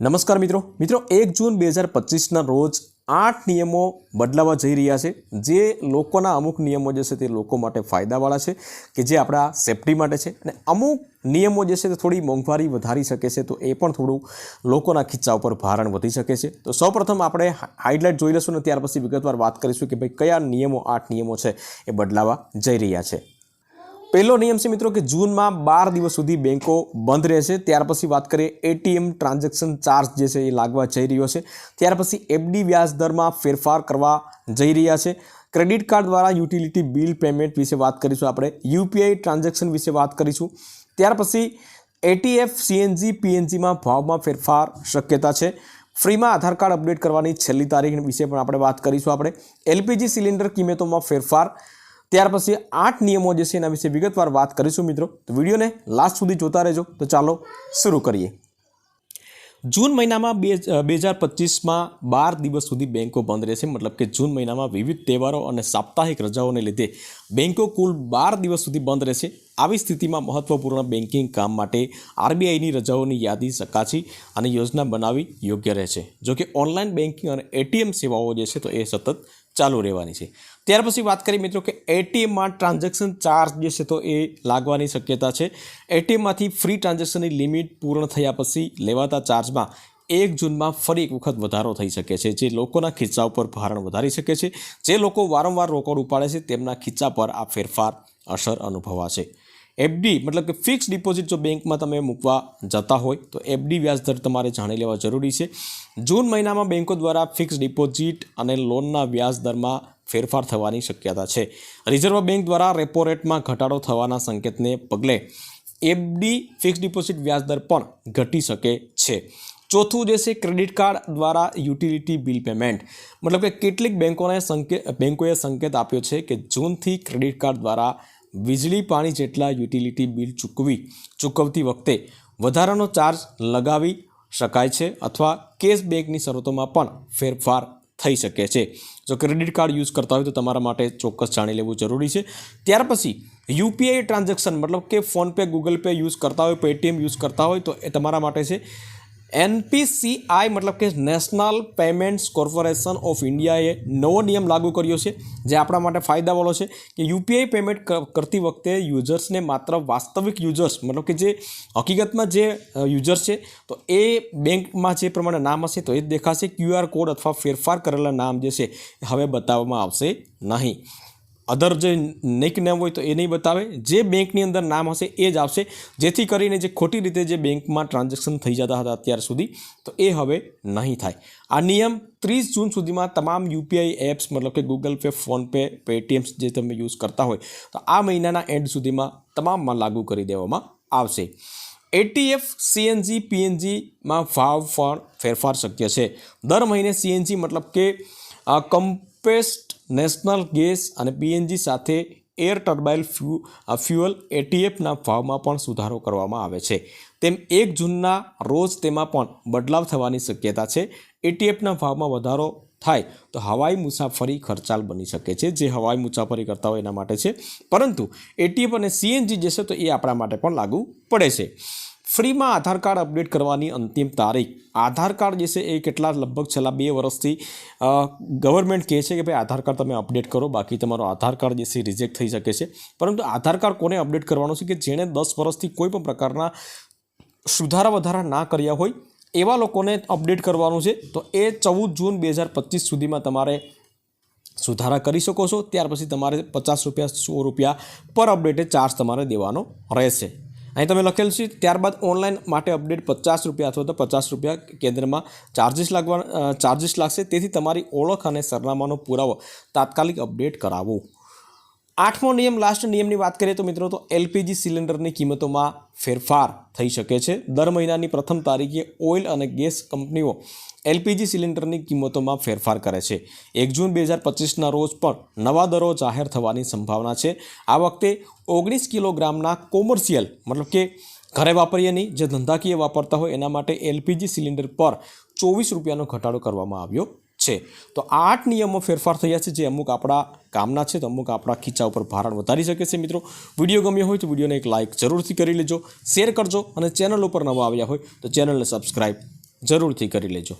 નમસ્કાર મિત્રો. મિત્રો, એક જૂન બે હજાર પચીસના રોજ આઠ નિયમો બદલાવા જઈ રહ્યા છે. જે લોકોના અમુક નિયમો જે છે તે લોકો માટે ફાયદાવાળા છે કે જે આપણા સેફટી માટે છે. અને અમુક નિયમો જે છે તે થોડી મોંઘવારી વધારી શકે છે તો એ પણ થોડું લોકોના ખિસ્સા ઉપર ભારણ વધી શકે છે. તો સૌપ્રથમ આપણે હાઇલાઇટ જોઈ લઈશું ને ત્યાર પછી વિગતવાર વાત કરીશું કે ભાઈ કયા નિયમો, આઠ નિયમો છે એ બદલાવા જઈ રહ્યા છે. પહેલો નિયમ છે મિત્રો કે જૂનમાં બાર દિવસ સુધી બેન્કો બંધ રહેશે. ત્યાર પછી વાત કરીએ એટીએમ ટ્રાન્ઝેક્શન ચાર્જ જે છે એ લાગવા જઈ રહ્યો છે. ત્યાર પછી એફડી વ્યાજ દરમાં ફેરફાર કરવા જઈ રહ્યા છે. ક્રેડિટ કાર્ડ દ્વારા યુટિલિટી બિલ પેમેન્ટ વિશે વાત કરીશું આપણે. યુપીઆઈ ટ્રાન્ઝેક્શન વિશે વાત કરીશું. ત્યાર પછી એટીએફ, સીએનજી, પીએનજીમાં ભાવમાં ફેરફાર શક્યતા છે. ફ્રીમાં આધાર કાર્ડ અપડેટ કરવાની છેલ્લી તારીખ વિશે પણ આપણે વાત કરીશું આપણે. એલપીજી સિલિન્ડર કિંમતોમાં ફેરફાર ત્યાર પછી આઠ નિયમો જે છે એના વિશે વિગતવાર વાત કરીશું મિત્રો. તો વિડીયોને લાસ્ટ સુધી જોતા રહેજો. તો ચાલો શરૂ કરીએ. જૂન મહિનામાં બે બે હજાર પચીસમાં બાર દિવસ સુધી બેન્કો બંધ રહેશે. મતલબ કે જૂન મહિનામાં વિવિધ તહેવારો અને સાપ્તાહિક રજાઓને લીધે બેન્કો કુલ બાર દિવસ સુધી બંધ રહેશે. આવી સ્થિતિમાં મહત્વપૂર્ણ બેન્કિંગ કામ માટે આરબીઆઈની રજાઓની યાદી ચકાસી અને યોજના બનાવી યોગ્ય રહેશે. જો કે ઓનલાઈન બેન્કિંગ અને એટીએમ સેવાઓ જે છે તો એ સતત ચાલુ રહેવાની છે. ત્યાર પછી વાત કરીએ મિત્રો કે એટીએમમાં ટ્રાન્ઝેક્શન ચાર્જ જે છે તો એ લાગવાની શક્યતા છે. એટીએમમાંથી ફ્રી ટ્રાન્ઝેક્શનની લિમિટ પૂર્ણ થયા પછી લેવાતા ચાર્જમાં એક જૂનમાં ફરી એક વખત વધારો થઈ શકે છે, જે લોકોના ખીચા ઉપર ભારણ વધારી શકે છે. જે લોકો વારંવાર રોકડ ઉપાડે છે તેમના ખીચા પર આ ફેરફાર અસર અનુભવાશે. એફડી મતલબ કે ફિક્સ ડિપોઝિટ જો બેંકમાં તમે મૂકવા જતા હોય, તો એફડી વ્યાજદર તમારે જાણી લેવા જરૂરી છે. જૂન મહિનામાં બેંકો દ્વારા ફિક્સ ડિપોઝિટ અને લોનના વ્યાજ દરમાં ફેરફાર થવાની શક્યતા છે. રિઝર્વ બેંક દ્વારા રેપો રેટમાં ઘટાડો થવાના સંકેતને પગલે એફડી ફિક્સ ડિપોઝિટ વ્યાજદર પણ ઘટી શકે છે. ચોથું જે છે ક્રેડિટ કાર્ડ દ્વારા યુટિલિટી બિલ પેમેન્ટ મતલબ કે કેટલીક બેંકોને સંકેત બેંકોએ સંકેત આપ્યો છે કે જૂનથી ક્રેડિટ કાર્ડ દ્વારા વીજળી પાણી જેટલા યુટિલિટી બિલ ચૂકવી ચૂકવતી વખતે વધારાનો ચાર્જ લગાવી શકાય છે અથવા કેશ બેંકની શરતોમાં પણ ફેરફાર થઈ શકે છે. જો ક્રેડિટ કાર્ડ યુઝ કરતા હોય તો તમારા માટે ચોક્કસ જાણી લેવું જરૂરી છે. ત્યાર પછી યુપીઆઈ ટ્રાન્ઝેક્શન મતલબ કે ફોનપે ગૂગલ પે યુઝ કરતા હોય, પેટીએમ યુઝ કરતા હોય તો એ તમારા માટે છે. એનપીસીઆઈ મતલબ કે નેશનલ પેમેન્ટ્સ કોર્પોરેશન ઓફ ઇન્ડિયાએ નવો નિયમ લાગુ કર્યો છે, જે આપણા માટે ફાયદાવાળો છે કે યુપીઆઈ પેમેન્ટ કરતી વખતે યુઝર્સને માત્ર વાસ્તવિક યુઝર્સ મતલબ કે જે હકીકતમાં જે યુઝર્સ છે, તો એ બેંકમાં જે પ્રમાણે નામ હશે તો એ દેખાશે. ક્યુઆર કોડ અથવા ફેરફાર કરેલા નામ જે છે, હવે બતાવવામાં આવશે નહીં. અધર જે નેક નેમ હોય તો એ નહીં બતાવે. જે બેંકની અંદર નામ હશે એ જ આવશે. જેથી કરીને જે ખોટી રીતે જે બેંકમાં ટ્રાન્ઝેક્શન થઈ જતા હતા અત્યાર સુધી, તો એ હવે નહીં થાય. આ નિયમ ત્રીસ જૂન સુધીમાં તમામ યુપીઆઈ એપ્સ મતલબ કે ગૂગલ પે ફોનપે પેટીએમ્સ જે તમે યુઝ કરતા હોય, તો આ મહિનાના એન્ડ સુધીમાં તમામમાં લાગુ કરી દેવામાં આવશે. એટીએફ સીએનજી પીએનજીમાં ભાવ પણ ફેરફાર શક્ય છે. દર મહિને સીએનજી મતલબ કે કમ્પેસ્ટ નેશનલ ગેસ અને પીએનજી સાથે એર ટર્બાઇલ ફ્યુ ફ્યુઅલ એટીએફના ભાવમાં પણ સુધારો કરવામાં આવે છે. તેમ એક જૂનના રોજ તેમાં પણ બદલાવ થવાની શક્યતા છે. એટીએફના ભાવમાં વધારો થાય તો હવાઈ મુસાફરી ખર્ચાળ બની શકે છે, જે હવાઈ મુસાફરી કરતા હોય એના માટે છે. પરંતુ એટીએફ અને સીએનજી જે છે તો એ આપણા માટે પણ લાગુ પડે છે. ફ્રીમાં આધાર કાર્ડ અપડેટ કરવાની અંતિમ તારીખ. આધાર કાર્ડ જે છે એ કેટલા લગભગ છેલ્લા બે વર્ષથી ગવર્મેન્ટ કહે છે કે ભાઈ આધાર કાર્ડ તમે અપડેટ કરો, બાકી તમારો આધાર કાર્ડ જે છે રિજેક્ટ થઈ શકે છે. પરંતુ આધાર કાર્ડ કોને અપડેટ કરવાનું છે કે જેણે દસ વર્ષથી કોઈ પણ પ્રકારના સુધારા વધારા ના કર્યા હોય, એવા લોકોને અપડેટ કરવાનું છે. તો એ ચૌદ જૂન બે હજાર પચીસ સુધીમાં તમારે સુધારા કરી શકો છો. ત્યાર પછી તમારે પચાસ રૂપિયા, સો રૂપિયા પર અપડેટે ચાર્જ તમારે દેવાનો રહેશે. અહીં તમે લખેલ છે, ત્યારબાદ ઓનલાઈન માટે અપડેટ પચાસ રૂપિયા અથવા તો પચાસ રૂપિયા કેન્દ્રમાં ચાર્જિસ લાગવા ચાર્જિસ લાગશે. તેથી તમારી ઓળખ અને સરનામાનો પુરાવો તાત્કાલિક અપડેટ કરાવો. આઠમો નિયમ લાસ્ટ નિયમની વાત કરીએ તો મિત્રો તો એલપીજી સિલિન્ડરની કિંમતોમાં ફેરફાર થઈ શકે છે. દર મહિનાની પ્રથમ તારીખે ઓઇલ અને ગેસ કંપનીઓ એલપીજી સિલિન્ડરની કિંમતોમાં ફેરફાર કરે છે. એક જૂન બે હજાર પચીસના રોજ પણ નવા દરો જાહેર થવાની સંભાવના છે. આ વખતે ઓગણીસ કિલોગ્રામના કોમર્શિયલ મતલબ કે ઘરે વાપરીએ નહીં, જે ધંધાકીય વાપરતા હોય એના માટે એલપીજી સિલિન્ડર પર ચોવીસ રૂપિયાનો ઘટાડો કરવામાં આવ્યો. છે. તો આઠ નિયમો ફેરફાર થયા છે જે અમુક આપણા કામના છે, તો અમુક આપણા ખીચા ઉપર ભારણ વધારી શકે છે મિત્રો. વીડિયો ગમ્યો હોય તો વિડીયોને એક લાઇક જરૂરથી કરી લેજો, શેર કરજો અને ચેનલ ઉપર નવા આવ્યા હોય તો ચેનલને સબસ્ક્રાઈબ જરૂરથી કરી લેજો.